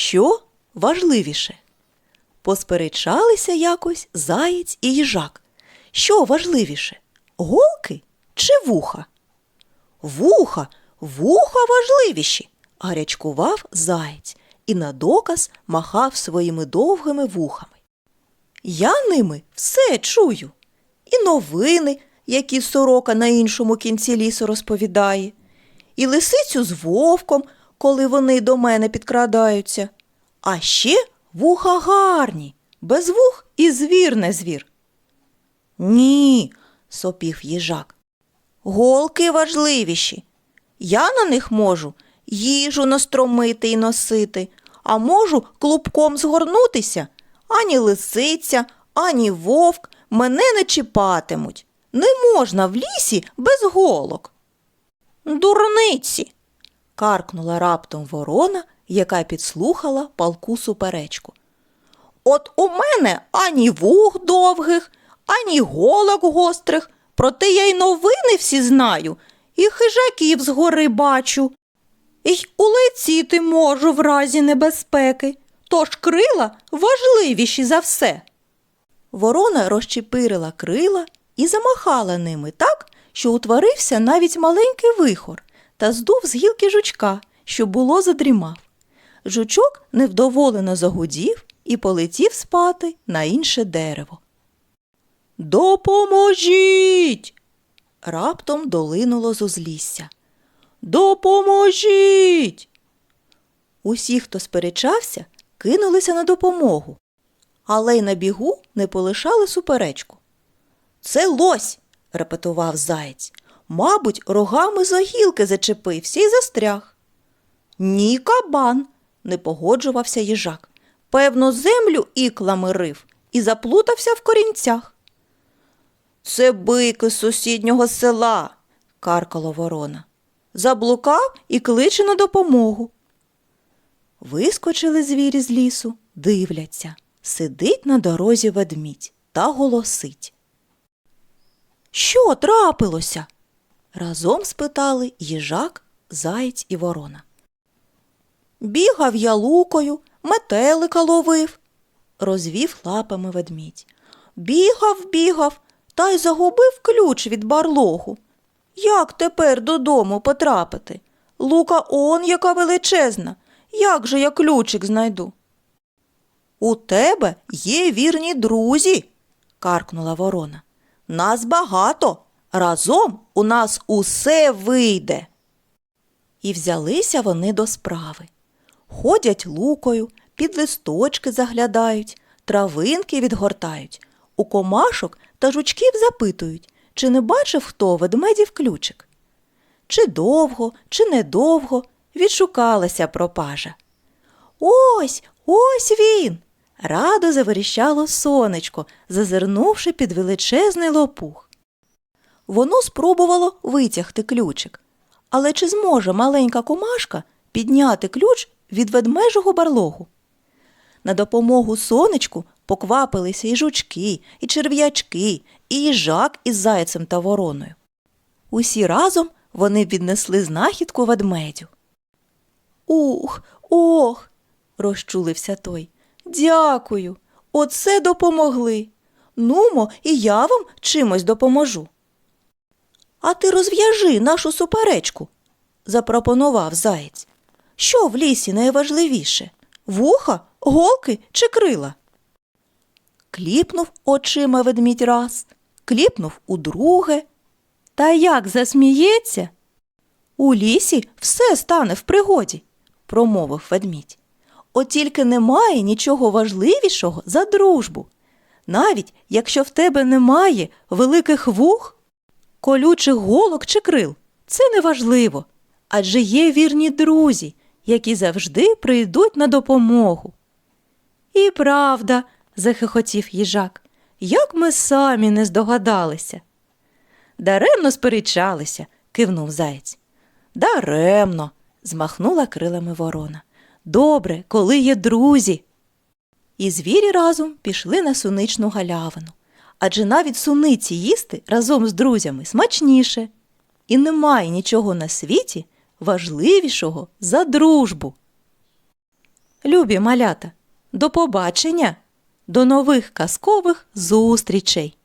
Що важливіше? Посперечалися якось заєць і їжак. Що важливіше? Голки чи вуха? Вуха, вуха важливіші, гарячкував заєць і на доказ махав своїми довгими вухами. Я ними все чую. І новини, які сорока на іншому кінці лісу розповідає, і лисицю з вовком, коли вони до мене підкрадаються. А ще вуха гарні, без вух і звір не звір. Ні, сопів їжак. Голки важливіші. Я на них можу їжу настромити і носити, а можу клубком згорнутися. Ані лисиця, ані вовк мене не чіпатимуть. Не можна в лісі без голок. Дурниці. Каркнула раптом ворона, яка підслухала палку суперечку. От у мене ані вух довгих, ані голок гострих, проте я й новини всі знаю, і хижаків згори бачу. Й улетіти можу в разі небезпеки, тож крила важливіші за все. Ворона розчепирила крила і замахала ними так, що утворився навіть маленький вихор та здув з гілки жучка, що було задрімав. Жучок невдоволено загудів і полетів спати на інше дерево. Допоможіть. раптом долинуло з узлісся. Допоможіть. Усі, хто сперечався, кинулися на допомогу, але й на бігу не полишали суперечку. Це лось, репетував заєць. Мабуть, рогами за гілки зачепився і застряг. Ні, кабан, не погоджувався їжак. Певно, землю іклами рив і заплутався в корінцях. Це бики з сусіднього села, каркала ворона. Заблукав і кличе на допомогу. Вискочили звірі з лісу, дивляться. Сидить на дорозі ведмідь та голосить. Що трапилося? Разом спитали їжак, заєць і ворона. Бігав я лукою, метелика ловив, розвів лапами ведмідь. Бігав, бігав, та й загубив ключ від барлогу. Як тепер додому потрапити? Лука он яка величезна. Як же я ключик знайду? У тебе є вірні друзі, каркнула ворона. Нас багато. Разом у нас усе вийде. І взялися вони до справи. Ходять лукою, під листочки заглядають, травинки відгортають, у комашок та жучків запитують, чи не бачив хто ведмедів ключик. Чи довго, чи недовго відшукалася пропажа. Ось, ось він. Радо заверіщало сонечко, зазирнувши під величезний лопух. Воно спробувало витягти ключик. Але чи зможе маленька комашка підняти ключ від ведмежого барлогу? На допомогу сонечку поквапилися і жучки, і черв'ячки, і їжак із зайцем та вороною. Усі разом вони віднесли знахідку ведмедю. Ух, ох, розчулився той. Дякую. Оце допомогли. Нумо, і я вам чимось допоможу. А ти розв'яжи нашу суперечку, запропонував заєць. Що в лісі найважливіше? Вуха, голки чи крила? Кліпнув очима ведмідь раз, кліпнув удруге. Та як засміється? У лісі все стане в пригоді, промовив ведмідь. От тільки немає нічого важливішого за дружбу. Навіть якщо в тебе немає великих вух, колючих голок чи крил, це неважливо, адже є вірні друзі, які завжди прийдуть на допомогу. І правда, захихотів їжак, як ми самі не здогадалися. Даремно сперечалися, кивнув заєць. Даремно, змахнула крилами ворона. Добре, коли є друзі. І звірі разом пішли на суничну галявину. Адже навіть суниці їсти разом з друзями смачніше. І немає нічого на світі важливішого за дружбу. Любі малята, до побачення, до нових казкових зустрічей!